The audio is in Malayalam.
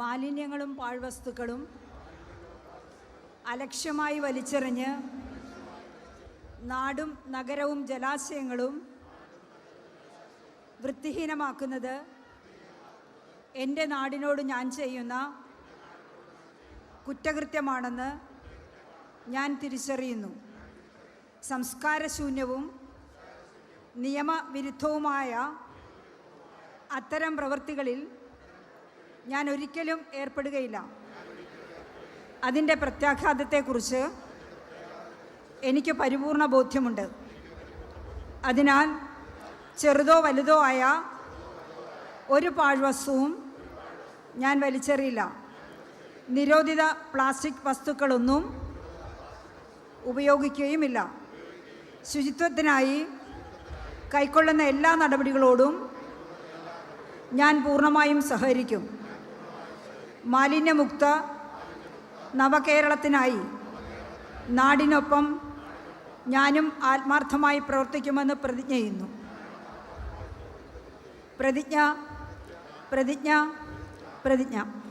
മാലിന്യങ്ങളും പാഴ്വസ്തുക്കളും അലക്ഷ്യമായി വലിച്ചെറിഞ്ഞ് നാടും നഗരവും ജലാശയങ്ങളും വൃത്തിഹീനമാക്കുന്നത് എന്റെ നാടിനോട് ഞാൻ ചെയ്യുന്ന കുറ്റകൃത്യമാണെന്ന് ഞാൻ തിരിച്ചറിയുന്നു. സംസ്കാരശൂന്യവും നിയമവിരുദ്ധവുമായ അത്തരം പ്രവൃത്തികളിൽ ഞാൻ ഒരിക്കലും ഏർപ്പെടുകയില്ല. അതിന്റെ പ്രത്യാഘാതത്തെക്കുറിച്ച് എനിക്ക് പരിപൂർണ ബോധ്യമുണ്ട്. അതിനാൽ ചെറുതോ വലുതോ ആയ ഒരു പാഴ്വസ്തുവും ഞാൻ വലിച്ചെറിയില്ല. നിരോധിത പ്ലാസ്റ്റിക് വസ്തുക്കളൊന്നും ഉപയോഗിക്കുകയുമില്ല. ശുചിത്വത്തിനായി കൈക്കൊള്ളുന്ന എല്ലാ നടപടികളോടും ഞാൻ പൂർണമായും സഹകരിക്കും. മാലിന്യമുക്ത നവകേരളത്തിനായി നാടിനൊപ്പം ഞാനും ആത്മാർത്ഥമായി പ്രവർത്തിക്കുമെന്ന് പ്രതിജ്ഞ ചെയ്യുന്നു. പ്രതിജ്ഞ പ്രതിജ്ഞ പ്രതിജ്ഞ.